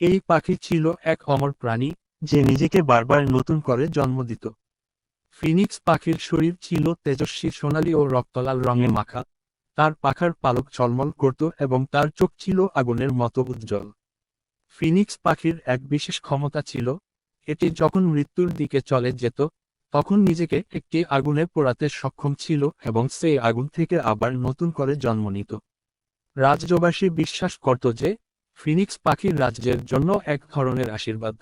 এই পাখি ছিল এক অমর প্রাণী, যে নিজেকে বারবার নতুন করে জন্ম দিত। ফিনিক্স পাখির শরীর ছিল তেজস্বী সোনালী ও রক্তলাল রঙে মাখা। তার পাখার পালক ঝলমল করত এবং তার চোখ ছিল আগুনের মতো উজ্জ্বল। ফিনিক্স পাখির এক বিশেষ ক্ষমতা ছিল, এটি যখন মৃত্যুর দিকে চলে যেত, তখন নিজেকে একটি আগুনে পোড়াতে সক্ষম ছিল এবং সেই আগুন থেকে আবার নতুন করে জন্ম নিত। রাজ্যবাসী বিশ্বাস করত যে ফিনিক্স পাখির রাজ্যের জন্য এক ধরনের আশীর্বাদ।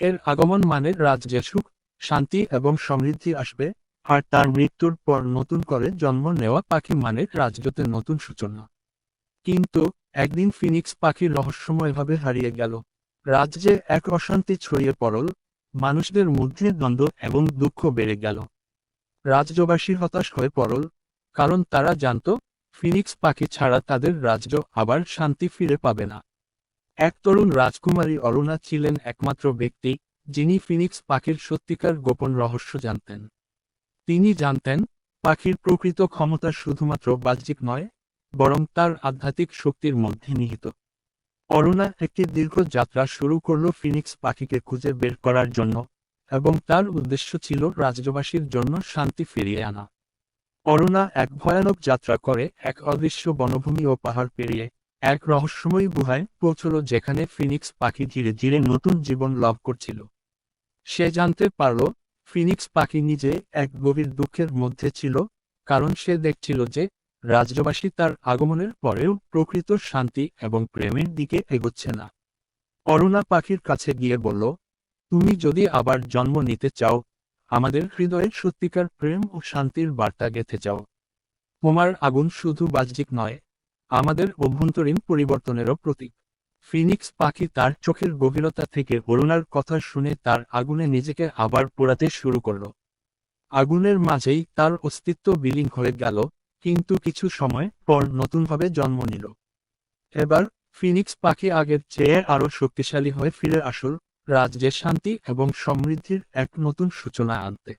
এর আগমন মানে রাজ্যে সুখ, শান্তি এবং সমৃদ্ধি আসবে, আর তার মৃত্যুর পর নতুন করে জন্ম নেওয়া পাখি মানে রাজ্যতে নতুন সূচনা। কিন্তু একদিন ফিনিক্স পাখি রহস্যময়ভাবে হারিয়ে গেল। রাজ্যে এক অশান্তি ছড়িয়ে পড়ল, মানুষদের মধ্যে দ্বন্দ্ব এবং দুঃখ বেড়ে গেল। রাজ্যবাসী হতাশ হয়ে পড়ল, কারণ তারা জানত, ফিনিক্স পাখি ছাড়া তাদের রাজ্য আবার শান্তি ফিরে পাবে না। এক তরুণ রাজকুমারী অরুণা ছিলেন একমাত্র ব্যক্তি, যিনি ফিনিক্স পাখির সত্যিকার গোপন রহস্য জানতেন। তিনি জানতেন, পাখির প্রকৃত ক্ষমতা শুধুমাত্র বাহ্যিক নয়, বরং তার আধ্যাত্মিক শক্তির মধ্যে নিহিত। অরুণা একটি দীর্ঘ যাত্রা শুরু করল ফিনিক্স পাখিকে খুঁজে বের করার জন্য, এবং তার উদ্দেশ্য ছিল রাজ্যবাসীর জন্য শান্তি ফিরিয়ে আনা। অরুণা এক ভয়ানক যাত্রা করে এক অদৃশ্য বনভূমি ও পাহাড় পেরিয়ে এক রহস্যময়ী গুহায় পৌঁছল যেখানে ফিনিক্স পাখি ধীরে ধীরে নতুন জীবন লাভ করছিল। সে জানতে পারল, ফিনিক্স পাখি নিজে এক গভীর দুঃখের মধ্যে ছিল, কারণ সে দেখছিল যে রাজ্যবাসী তার আগমনের পরেও প্রকৃত শান্তি এবং প্রেমের দিকে এগোচ্ছে না। অরুণা পাখির কাছে গিয়ে বলল, তুমি যদি আবার জন্ম নিতে চাও, আমাদের হৃদয়ে সত্যিকার প্রেম ও শান্তির বার্তা গেঁথে যাও। তোমার আগুন শুধু বাহ্যিক নয় আমাদের অভ্যন্তরীণ পরিবর্তনেরও প্রতীক। ফিনিক্স পাখি তার চোখের গভীরতা থেকে অরুণার কথা শুনে তার আগুনে নিজেকে আবার পোড়াতে শুরু করল। আগুনের মাঝেই তার অস্তিত্ব বিলীন হয়ে গেল, কিন্তু কিছু সময় পর নতুনভাবে জন্ম নিল। এবার ফিনিক্স পাখি আগের চেয়ে আরও শক্তিশালী হয়ে ফিরে আসল রাজ্যে শান্তি এবং সমৃদ্ধির এক নতুন সূচনা আনতে।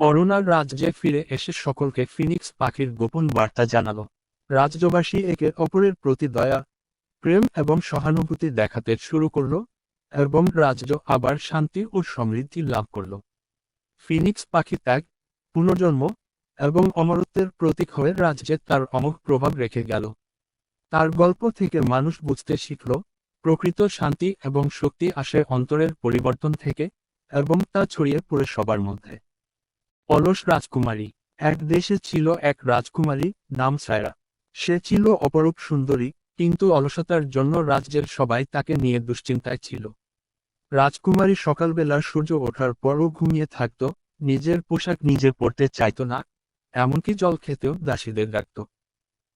অরুণার রাজ্যে ফিরে এসে সকলকে ফিনিক্স পাখির গোপন বার্তা জানালো। রাজ্যবাসী একে অপরের প্রতি দয়া, প্রেম এবং সহানুভূতি দেখাতে শুরু করল এবং রাজ্য আবার শান্তি ও সমৃদ্ধি লাভ করল। ফিনিক্স পাখি ত্যাগ, পুনর্জন্ম এবং অমরত্বের প্রতীক হয়ে রাজ্যে তার অমোঘ প্রভাব রেখে গেল। তার গল্প থেকে মানুষ বুঝতে শিখল, প্রকৃত শান্তি এবং শক্তি আসে অন্তরের পরিবর্তন থেকে এবং তা ছড়িয়ে পড়ে সবার মধ্যে। অলস রাজকুমারী, এক দেশে ছিল এক রাজকুমারী নাম সায়রা। সে ছিল অপরূপ সুন্দরী, কিন্তু অলসতার জন্য রাজ্যের সবাই তাকে নিয়ে দুশ্চিন্তায় ছিল। রাজকুমারী সকালবেলা সূর্য ওঠার পরও ঘুমিয়ে থাকত, নিজের পোশাক নিজে পরতে চাইত না, এমনকি জল খেতেও দাসীদের ডাকত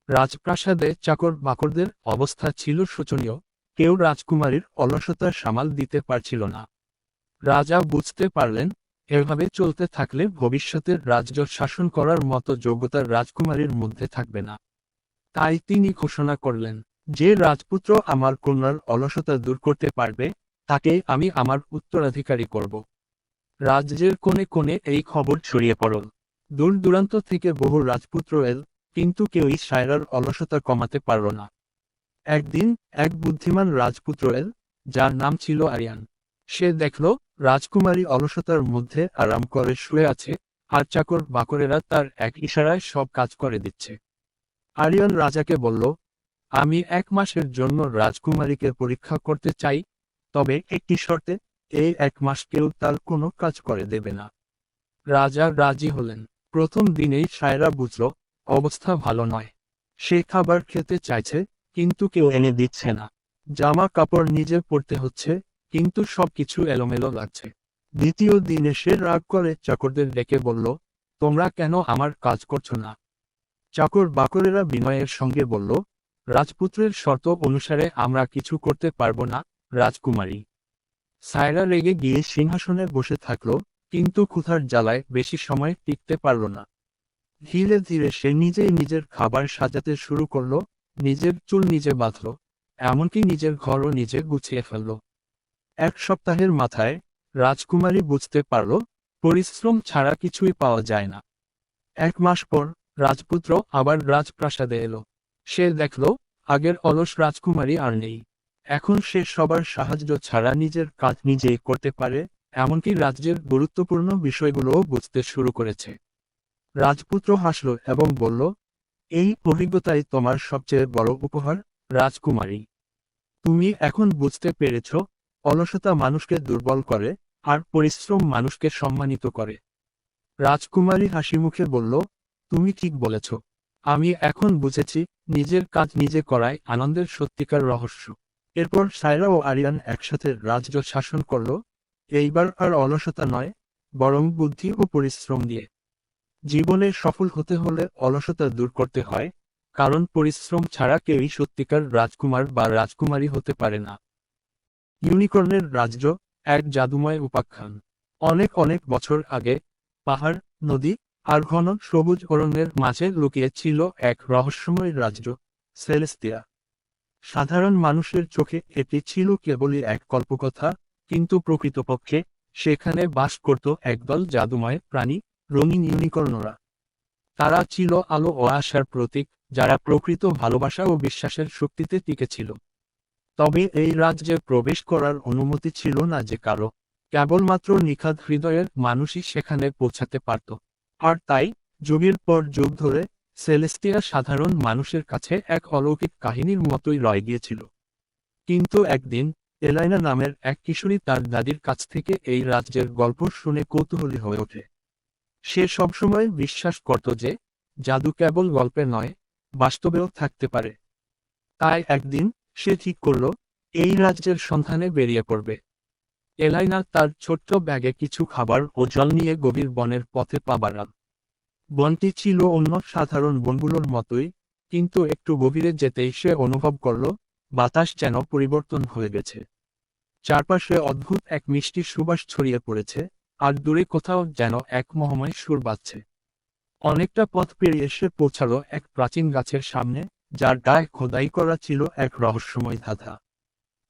রাজপ্রাসাদে চাকর বাকরদের অবস্থা ছিল শোচনীয়, কেউ রাজকুমারীর অলসতা সামাল দিতে পারছিল না। রাজা বুঝতে পারলেন, এভাবে চলতে থাকলে ভবিষ্যতের রাজ্য শাসন করার মতো যোগ্যতার রাজকুমারীর মধ্যে থাকবে না। তাই তিনি ঘোষণা করলেন, যে রাজপুত্র আমার কন্যার অলসতা দূর করতে পারবে, তাকে আমি আমার উত্তরাধিকারী করব। রাজ্যের কোণে কোণে এই খবর ছড়িয়ে পড়ল। দূর দূরান্ত থেকে বহু রাজপুত্র এল, কিন্তু কেউই সায়রার অলসতা কমাতে পারল না। একদিন এক বুদ্ধিমান রাজপুত্র এল, যার নাম ছিল আরিয়ান, সে দেখল রাজকুমারী অলসতার মধ্যে আরাম করে শুয়ে আছে, আর চাকর বাকরেরা তার এক ইশারায় সব কাজ করে দিচ্ছে। আরিয়ান রাজাকে বলল, আমি এক মাসের জন্য রাজকুমারীকে পরীক্ষা করতে চাই, তবে একটি শর্তে এই এক মাস কেউ তার কোনো কাজ করে দেবে না। রাজা রাজি হলেন। প্রথম দিনেই সায়রা বুঝল, অবস্থা ভালো নয়। সে খাবার খেতে চাইছে, কিন্তু কেউ এনে দিচ্ছে না। জামা কাপড় নিজে পরতে হচ্ছে, কিন্তু সবকিছু এলোমেলো লাগছে। দ্বিতীয় দিনে সে রাগ করে চাকরদের ডেকে বলল, তোমরা কেন আমার কাজ করছ না? চাকর বাকরেরা বিনয়ের সঙ্গে বলল, রাজপুত্রের শর্ত অনুসারে আমরা কিছু করতে পারব না, রাজকুমারী সায়রা রেগে গিয়ে সিংহাসনে বসে থাকল, কিন্তু ক্ষুধার জ্বালায় বেশি সময় টিকতে পারল না। ধীরে ধীরে সে নিজেই নিজের খাবার সাজাতে শুরু করল, নিজের চুল নিজে বাঁধল, এমনকি নিজের ঘরও নিজে গুছিয়ে ফেলল। এক সপ্তাহের মাথায় রাজকুমারী বুঝতে পারল, পরিশ্রম ছাড়া কিছুই পাওয়া যায় না। এক মাস পর রাজপুত্র আবার রাজপ্রাসাদে এলো। সে দেখল, আগের অলস রাজকুমারী আর নেই। এখন সে সবার সাহায্য ছাড়া নিজের কাজ নিজেই করতে পারে, এমনকি রাজ্যের গুরুত্বপূর্ণ বিষয়গুলোও বুঝতে শুরু করেছে। রাজপুত্র হাসল এবং বলল, এই অভিজ্ঞতাই তোমার সবচেয়ে বড় উপহার, রাজকুমারী। তুমি এখন বুঝতে পেরেছ, অলসতা মানুষকে দুর্বল করে আর পরিশ্রম মানুষকে সম্মানিত করে। রাজকুমারী হাসি মুখে বলল তুমি ঠিক বলেছ। আমি এখন বুঝেছি, নিজের কাজ নিজে করায় আনন্দের সত্যিকার রহস্য। এরপর সায়রা ও আরিয়ান একসাথে রাজ্য শাসন করল। এইবার আর অলসতা নয়, বরং বুদ্ধি ও পরিশ্রম দিয়ে। জীবনে সফল হতে হলে অলসতা দূর করতে হয়, কারণ পরিশ্রম ছাড়া কেউই সত্যিকার রাজকুমার বা রাজকুমারী হতে পারে না। ইউনিকর্নের রাজ্য, এক জাদুময় উপাখ্যান। অনেক অনেক বছর আগে, পাহাড়, নদী আর ঘন সবুজ অরণ্যের মাঝে লুকিয়ে ছিল এক রহস্যময় রাজ্য, সেলেস্তিয়া। সাধারণ মানুষের চোখে এটি ছিল কেবলই এক কল্পকথা, কিন্তু প্রকৃতপক্ষে সেখানে বাস করত একদল জাদুময় প্রাণী, রঙিন ইউনিকর্নরা তারা ছিল আলো ও আশার প্রতীক, যারা প্রকৃত ভালোবাসা ও বিশ্বাসের শক্তিতে টিকেছিল। তবে এই রাজ্যে প্রবেশ করার অনুমতি ছিল না যে কারও, কেবলমাত্র নিখাদ হৃদয়ের মানুষই সেখানে পৌঁছাতে পারত। আর তাই, যুগের পর যুগ ধরে, সেলেস্টিয়া সাধারণ মানুষের কাছে এক অলৌকিক কাহিনীর মতোই রয়ে গিয়েছিল। কিন্তু একদিন, এলাইনা নামের এক কিশোরী তার দাদির কাছ থেকে এই রাজ্যের গল্প শুনে কৌতূহলী হয়ে ওঠে। সে সবসময় বিশ্বাস করত যে, জাদু কেবল গল্পে নয়, বাস্তবেও থাকতে পারে। তাই একদিন, সে ঠিক করল, এই রাজ্যের সন্ধানে বেরিয়ে পড়বে। এলাইনা তার ছোট্ট ব্যাগে কিছু খাবার ও জল নিয়ে গভীর বনের পথে পা বাড়াল। বনটি ছিল অন্য সাধারণ বনগুলোর মতোই, কিন্তু একটু গভীরে যেতেই সে অনুভব করল, বাতাস যেন পরিবর্তন হয়ে গেছে। চারপাশে অদ্ভুত এক মিষ্টি সুবাস ছড়িয়ে পড়েছে, আর দূরে কোথাও যেন এক মহাময় সুর বাজছে। অনেকটা পথ পেরিয়ে সে পৌঁছালো এক প্রাচীন গাছের সামনে, যার গায়ে খোদাই করা ছিল এক রহস্যময় ধাঁধা।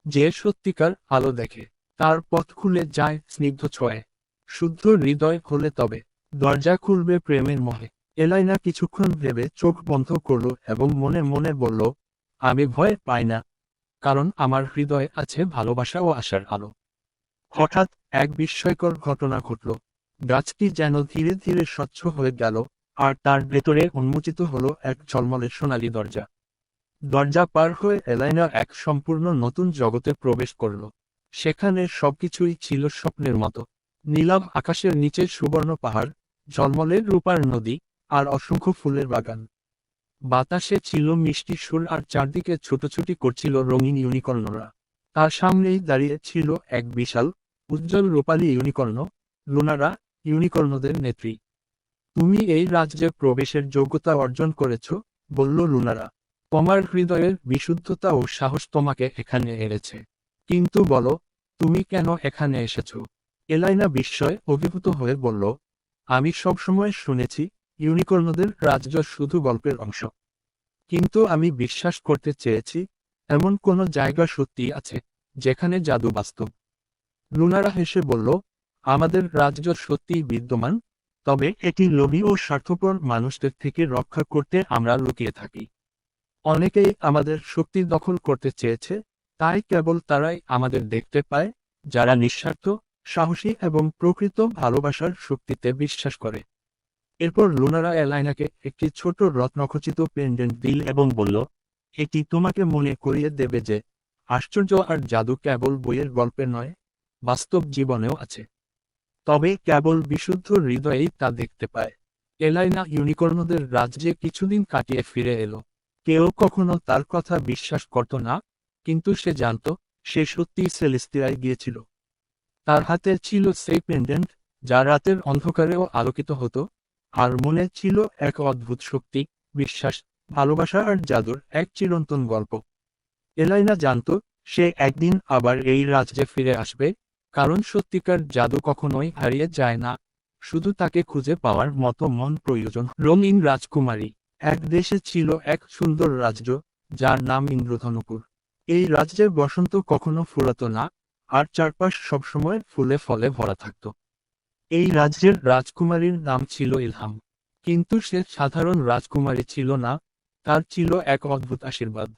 যে সত্যিকার আলো দেখে। তার পথ খুলে যায় স্নিগ্ধ ছোঁয়ে শুদ্ধ হৃদয় হলে তবে। দরজা খুলবে প্রেমের মহে। এলাইনা কিছুক্ষণ ভেবে চোখ বন্ধ করল এবং মনে মনে বলল, আমি ভয় পাই না, কারণ আমার হৃদয়ে আছে ভালোবাসা ও আশার আলো। হঠাৎ এক বিস্ময়কর ঘটনা ঘটল। গাছটি যেন ধীরে ধীরে স্বচ্ছ হয়ে গেল, আর তার ভেতরে উন্মোচিত হলো এক ঝলমলে সোনালী দরজা। দরজা পার হয়ে এলাইনা এক সম্পূর্ণ নতুন জগতে প্রবেশ করল। সেখানে সবকিছুই ছিল স্বপ্নের মতো। নীলাভ আকাশের নিচে সুবর্ণ পাহাড়, ঝলমলের রূপার নদী আর অসংখ্য ফুলের বাগান। বাতাসে ছিল মিষ্টি সুর আর চারদিকে ছুটোছুটি করছিল রঙিন ইউনিকর্নরা তার সামনেই দাঁড়িয়ে ছিল এক বিশাল, উজ্জ্বল রূপালী ইউনিকর্ন লুনারা ইউনিকর্নদের নেত্রী। তুমি এই রাজ্যে প্রবেশের যোগ্যতা অর্জন করেছ বলল লুনারা। তোমার হৃদয়ের বিশুদ্ধতা ও সাহস তোমাকে এখানে এনেছে। কিন্তু বলো, তুমি কেন এখানে এসেছ? এলাইনা বিস্ময় অভিভূত হয়ে বলল, আমি সবসময় শুনেছি ইউনিকর্নদের রাজ্য শুধু গল্পের অংশ। কিন্তু আমি বিশ্বাস করতে চেয়েছি, এমন কোন জায়গা সত্যি আছে, যেখানে জাদু বাস্তব। লুনারা হেসে বলল, আমাদের রাজ্য সত্যিই বিদ্যমান, তবে এটি লোভী ও স্বার্থপর মানুষদের থেকে রক্ষা করতে আমরা লুকিয়ে থাকি। অনেকেই আমাদের শক্তি দখল করতে চেয়েছে তাই কেবল তারাই আমাদের দেখতে পায়, যারা নিঃস্বার্থ, সাহসী এবং প্রকৃত ভালোবাসার শক্তিতে বিশ্বাস করে। এরপর লুনারা এলাইনাকে একটি ছোট রত্নখচিত পেন্ডেন্ট দিল এবং বলল, এটি তোমাকে মনে করিয়ে দেবে যে, আশ্চর্য আর জাদু কেবল বইয়ের গল্পে নয়, বাস্তব জীবনেও আছে। তবে কেবল বিশুদ্ধ হৃদয়েই তা দেখতে পায়। এলাইনা ইউনিকর্নদের রাজ্যে কিছুদিন কাটিয়ে ফিরে এলো। কেউ কখনো তার কথা বিশ্বাস করত না কিন্তু সে জানত, সে সত্যিই সেলেস্তিয়ায় গিয়েছিল। তার হাতে ছিল সেই পেন্ডেন্ট যা রাতের অন্ধকারেও আলোকিত হতো, আর মনে ছিল এক অদ্ভুত শক্তি, বিশ্বাস, ভালোবাসা আর জাদুর এক চিরন্তন গল্প। এলাইনা জানত, সে একদিন আবার এই রাজ্যে ফিরে আসবে, কারণ সত্যিকার জাদু কখনোই হারিয়ে যায় না। শুধু তাকে খুঁজে পাওয়ার মতো মন প্রয়োজন। রঙিন রাজকুমারী, এক দেশে ছিল এক সুন্দর রাজ্য, যার নাম ইন্দ্রধনুপুর এই রাজ্যে বসন্ত কখনো ফুরাতো না, আর চারপাশ সবসময় ফুলে ফলে ভরা থাকত। এই রাজ্যের রাজকুমারীর নাম ছিল ইলহাম। কিন্তু সে সাধারণ রাজকুমারী ছিল না, তার ছিল এক অদ্ভুত আশীর্বাদ।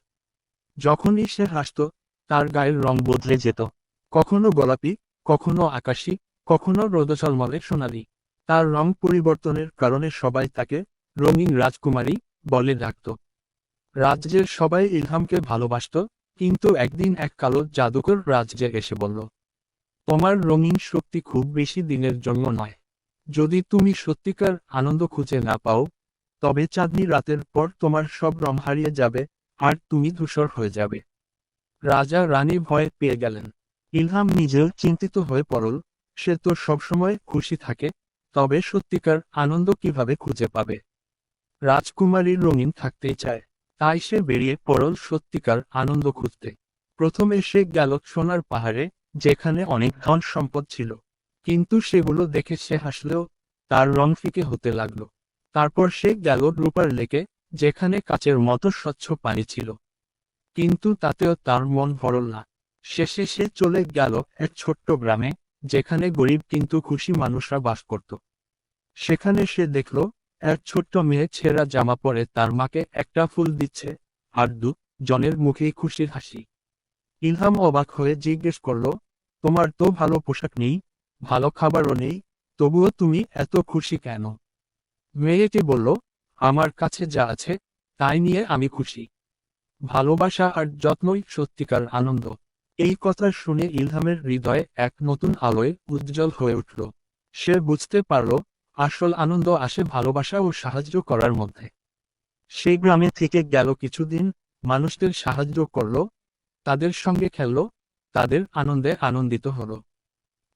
যখনই সে হাসত, তার গায়ের রং বদলে যেত। কখনো গোলাপি, কখনো আকাশি, কখনো রোদচলমলে সোনালি। তার রং পরিবর্তনের কারণে সবাই তাকে রঙিন রাজকুমারী বলে ডাকত। রাজ্যের সবাই ইলহামকে ভালোবাসত কিন্তু একদিন এক কালো জাদুকর রাজ্যে এসে বলল, তোমার রঙিন শক্তি খুব বেশি দিনের জন্য নয়। যদি তুমি সত্যিকার আনন্দ খুঁজে না পাও, তবে চাঁদনি রাতের পর তোমার সব রং হারিয়ে যাবে আর তুমি ধূসর হয়ে যাবে রাজা রানী ভয় পেয়ে গেলেন। ইলহাম নিজেও চিন্তিত হয়ে পড়ল, সে তো সবসময় খুশি থাকে, তবে সত্যিকার আনন্দ কীভাবে খুঁজে পাবে? রাজকুমারীর রঙিন থাকতেই চায়। তাই সে বেরিয়ে পড়ল সত্যিকার আনন্দ খুঁজতে। প্রথমে সে গেল সোনার পাহাড়ে, যেখানে অনেক ধন সম্পদ ছিল। কিন্তু সেগুলো দেখে সে হাসলেও তার রং ফিকে হতে লাগল। তারপর সে গেল রূপার লেকে, যেখানে কাচের মতো স্বচ্ছ পানি ছিল। কিন্তু তাতেও তার মন ভরল না। শেষে সে চলে গেল এক ছোট্ট গ্রামে, যেখানে গরিব কিন্তু খুশি মানুষরা বাস করত। সেখানে সে দেখল এক ছোট্ট মেয়ে ছেঁড়া জামা পরে তার মাকে একটা ফুল দিচ্ছে। আর দু, জনের মুখেই খুশির হাসি। ইলহাম অবাক হয়ে জিজ্ঞেস করল, তোমার তো ভালো পোশাক নেই, ভালো খাবারও নেই, তবুও তুমি এত খুশি কেন? মেয়েটি বলল, আমার কাছে যা আছে, তাই নিয়ে আমি খুশি। ভালোবাসা আর যত্নই সত্যিকার আনন্দ। এই কথা শুনে ইলহামের হৃদয়ে এক নতুন আলোয় উজ্জ্বল হয়ে উঠল। সে বুঝতে পারল আসল আনন্দ আসে ভালোবাসা ও সাহায্য করার মধ্যে। সেই গ্রামে থেকে গেল কিছুদিন, মানুষদের সাহায্য করল, তাদের সঙ্গে খেলল, তাদের আনন্দে আনন্দিত হল।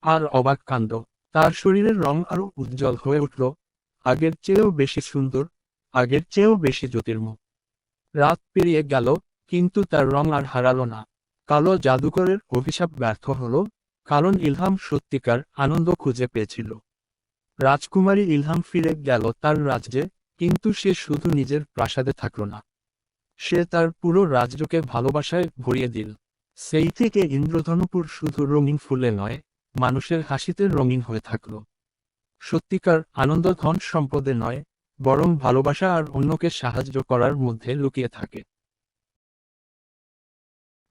আর অবাক কাণ্ড, তার শরীরের রং আরও উজ্জ্বল হয়ে উঠল, আগের চেয়েও বেশি সুন্দর, আগের চেয়েও বেশি জ্যোতির্ময় রাত পেরিয়ে গেল, কিন্তু তার রং আর হারালো না। কালো জাদুকরের অভিশাপ ব্যর্থ হল, কারণ ইলহাম সত্যিকার আনন্দ খুঁজে পেয়েছিল। রাজকুমারী ইলহাম ফিরে গেল তার রাজ্যে, কিন্তু সে শুধু নিজের প্রাসাদে থাকল না। সে তার পুরো রাজ্যকে ভালোবাসায় ভরিয়ে দিল। সেই থেকে ইন্দ্রধনুপুর শুধু রঙিন ফুলে নয়, মানুষের হাসিতে রঙিন হয়ে থাকল। সত্যিকার আনন্দ ধন সম্পদে নয়, বরং ভালোবাসা আর অন্যকে সাহায্য করার মধ্যে লুকিয়ে থাকে।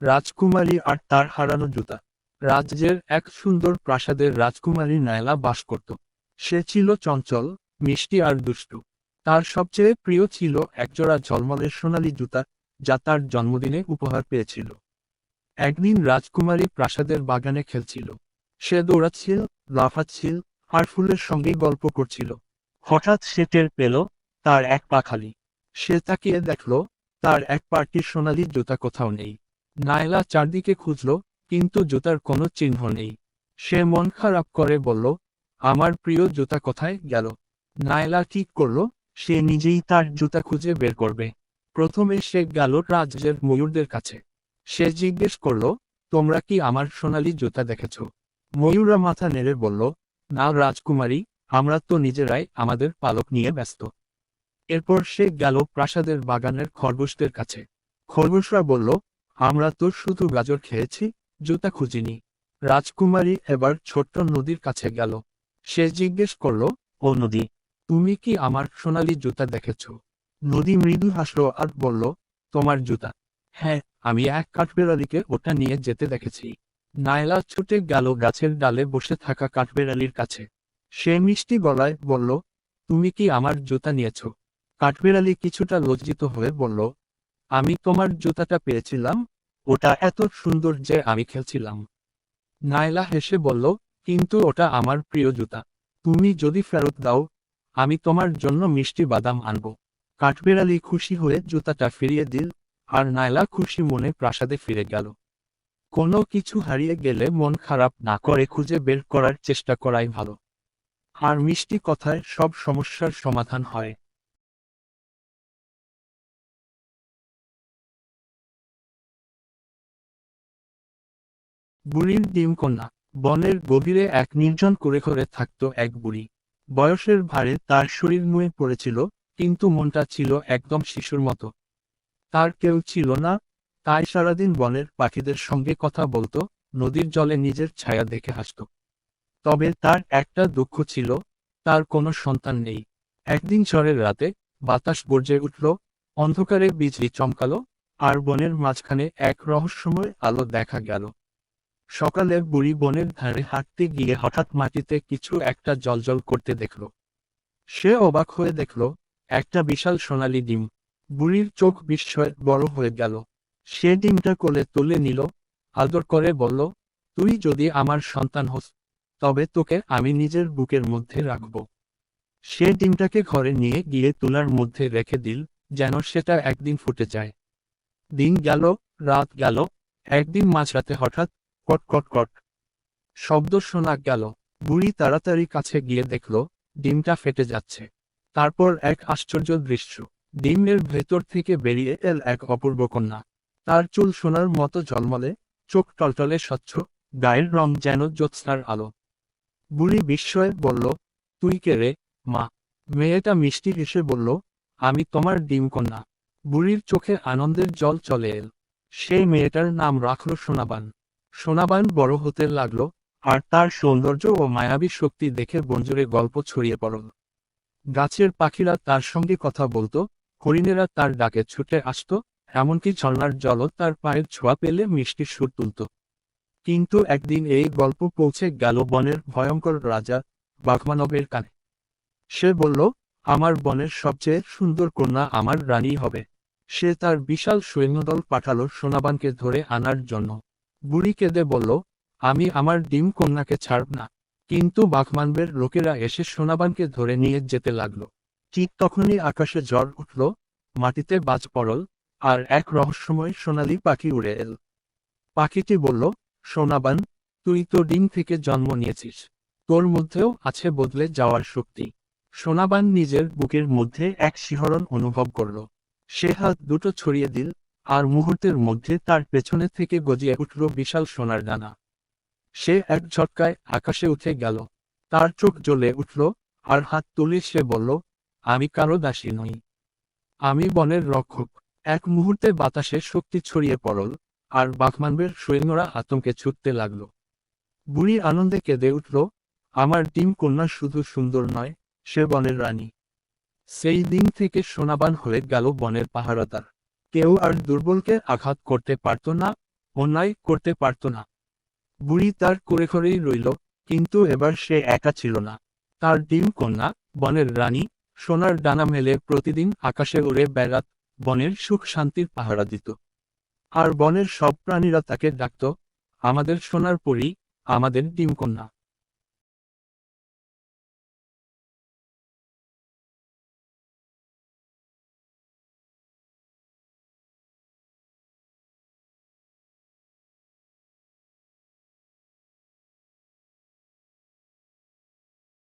রাজকুমারী আর তার হারানো জুতা। রাজ্যের এক সুন্দর প্রাসাদের রাজকুমারী নায়লা বাস করত। সে ছিল চঞ্চল, মিষ্টি আর দুষ্টু। তার সবচেয়ে প্রিয় ছিল একজোড়া ঝলমলের সোনালী জুতা, যা তার জন্মদিনে উপহার পেয়েছিল। একদিন রাজকুমারী প্রাসাদের বাগানে খেলছিল। সে দৌড়াচ্ছিল, লাফাচ্ছিল, আর ফুলের সঙ্গে গল্প করছিল। হঠাৎ সে টের পেল, তার এক পা খালি। সে তাকিয়ে দেখল, তার এক পার্টির সোনালি জুতা কোথাও নেই। নায়লা চারদিকে খুঁজল, কিন্তু জুতার কোনো চিহ্ন নেই। সে মন খারাপ করে বলল আমার প্রিয় জুতা কোথায় গেল? নায়লা ঠিক করল, সে নিজেই তার জুতা খুঁজে বের করবে। প্রথমে সে গেল রাজ্যের ময়ূরদের কাছে। সে জিজ্ঞেস করল, তোমরা কি আমার সোনালি জুতা দেখেছ? ময়ূরা মাথা নেড়ে বলল, না রাজকুমারী, আমরা তো নিজেরাই আমাদের পালক নিয়ে ব্যস্ত। এরপর সে গেল প্রাসাদের বাগানের খরগোশদের কাছে। খরগোশরা বলল, আমরা তো শুধু গাজর খেয়েছি, জুতা খুঁজিনি। রাজকুমারী এবার ছোট্ট নদীর কাছে গেল। সে জিজ্ঞেস করল, ও নদী, তুমি কি আমার সোনালি জুতা দেখেছ? নদী মৃদু হাসল আর বলল, তোমার জুতা। হ্যাঁ আমি এক কাঠবেড়ালিকে ওটা নিয়ে যেতে দেখেছি। নায়লা ছুটে গেল গাছের ডালে বসে থাকা কাঠবেড়ালির কাছে। সে মিষ্টি গলায় বলল, তুমি কি আমার জুতা নিয়েছ? কাঠবেড়ালি কিছুটা লজ্জিত হয়ে বলল, আমি তোমার জুতাটা পেয়েছিলাম, ওটা এত সুন্দর যে আমি খেলছিলাম। নায়লা হেসে বলল কিন্তু ওটা আমার প্রিয় জুতা। তুমি যদি ফেরত দাও, আমি তোমার জন্য মিষ্টি বাদাম আনব। কাঠবেড়ালি খুশি হয়ে জুতাটা ফিরিয়ে দিল, আর নায়লা খুশি মনে প্রাসাদে ফিরে গেল। কোনো কিছু হারিয়ে গেলে মন খারাপ না করে খুঁজে বের করার চেষ্টা করাই ভালো। আর মিষ্টি কথায় সব সমস্যার সমাধান হয়। বুড়ির ডিম কন্যা। বনের গভীরে এক নির্জন করে করে থাকত এক বুড়ি। বয়সের ভারে তার শরীর নুয়ে পড়েছিল, কিন্তু মনটা ছিল একদম শিশুর মতো। তার কেউ ছিল না, তাই সারাদিন বনের পাখিদের সঙ্গে কথা বলতো, নদীর জলে নিজের ছায়া দেখে হাসত। তবে তার একটা দুঃখ ছিল, তার কোনো সন্তান নেই। একদিন ঝড়ের রাতে বাতাস গর্জে উঠল, অন্ধকারে বিজলি চমকালো, আর বনের মাঝখানে এক রহস্যময় আলো দেখা গেল। সকালে বুড়ি বনের ধারে হাঁটতে গিয়ে হঠাৎ মাটিতে কিছু একটা জলজল করতে দেখল। সে অবাক হয়ে দেখল, একটা বিশাল সোনালী ডিম। বুড়ির চোখ বিস্ময়ে বড় হয়ে গেল। সে ডিমটা কোলে তুলে নিল, আদর করে বলল, তুই যদি আমার সন্তান হোস, তবে তোকে আমি নিজের বুকের মধ্যে রাখব। সে ডিমটাকে ঘরে নিয়ে গিয়ে তুলার মধ্যে রেখে দিল, যেন সেটা একদিন ফুটে যায়। দিন গেল, রাত গেল, একদিন মাঝরাতে হঠাৎ কট কট কট। শব্দ শোনা গেল। বুড়ি তাড়াতাড়ি কাছে গিয়ে দেখল, ডিমটা ফেটে যাচ্ছে। তারপর এক আশ্চর্য দৃশ্য। ডিমের ভেতর থেকে বেরিয়ে এল এক অপূর্ব কন্যা। তার চুল সোনার মতো জলমলে চোখ টলটলে স্বচ্ছ, গায়ের রং যেন জ্যোৎস্নার আলো। বুড়ি বিস্ময়ে বলল, তুই কে রে? মা। মেয়েটা মিষ্টি হেসে বলল, আমি তোমার ডিম কন্যা। বুড়ির চোখে আনন্দের জল চলে এল। সেই মেয়েটার নাম রাখল সোনাবান। সোনাবান বড় হতে লাগল, আর তার সৌন্দর্য ও মায়াবী শক্তি দেখে বঞ্জুরে গল্প ছড়িয়ে পড়ল। গাছের পাখিরা তার সঙ্গে কথা বলতো, হরিণেরা তার ডাকে ছুটে আসতো, এমনকি ঝর্ণার জলও তার পায়ের ছোঁয়া পেলে মিষ্টি সুর তুলত। কিন্তু একদিন এই গল্প পৌঁছে গেল বনের ভয়ঙ্কর রাজা বাঘমানবের কানে। সে বলল, আমার বনের সবচেয়ে সুন্দর কন্যা আমার রানী হবে। সে তার বিশাল সৈন্যদল পাঠালো সোনাবানকে ধরে আনার জন্য। বুড়ি কেঁদে বলল, আমি আমার ডিম কন্যাকে ছাড়ব না। কিন্তু বাঘমানবের লোকেরা এসে সোনাবানকে ধরে নিয়ে যেতে লাগল। ঠিক তখনই আকাশে ঝড় উঠল, মাটিতে বাজ পড়ল, আর এক রহস্যময় সোনালি পাখি উড়ে এল। পাখিটি বলল, সোনাবান, তুই তো ডিম থেকে জন্ম নিয়েছিস। তোর মধ্যেও আছে বদলে যাওয়ার শক্তি। সোনাবান নিজের বুকের মধ্যে এক শিহরণ অনুভব করল। সে হাত দুটো ছড়িয়ে দিল আর মুহূর্তের মধ্যে তার পেছনে থেকে গজিয়ে উঠল বিশাল সোনার ডানা। সে এক ঝটকায় আকাশে উঠে গেল। তার চোখ জ্বলে উঠল আর হাত তুলে সে বলল, আমি কারও দাসী নই। আমি বনের রক্ষক এক মুহূর্তে বাতাসে শক্তি ছড়িয়ে পড়ল আর বাঘমানবের সৈন্যরা আতঙ্কে ছুটতে লাগল। বুড়ি আনন্দে কেঁদে উঠল, আমার ডিম কন্যা শুধু সুন্দর নয়, সে বনের রানী। সেই দিন থেকে সোনাবান হয়ে গেল বনের পাহারাদার। কেউ আর দুর্বলকে আঘাত করতে পারত না, অন্যায় করতে পারত না। বুড়ি তার করে করেই রইল, কিন্তু এবার সে একা ছিল না। তার ডিম কন্যা, বনের রানী, সোনার ডানা মেলে প্রতিদিন আকাশে উড়ে বেড়াত, বনের সুখ শান্তির পাহারা দিত। আর বনের সব প্রাণীরা তাকে ডাকত, আমাদের সোনার পরী, আমাদের ডিম কন্যা।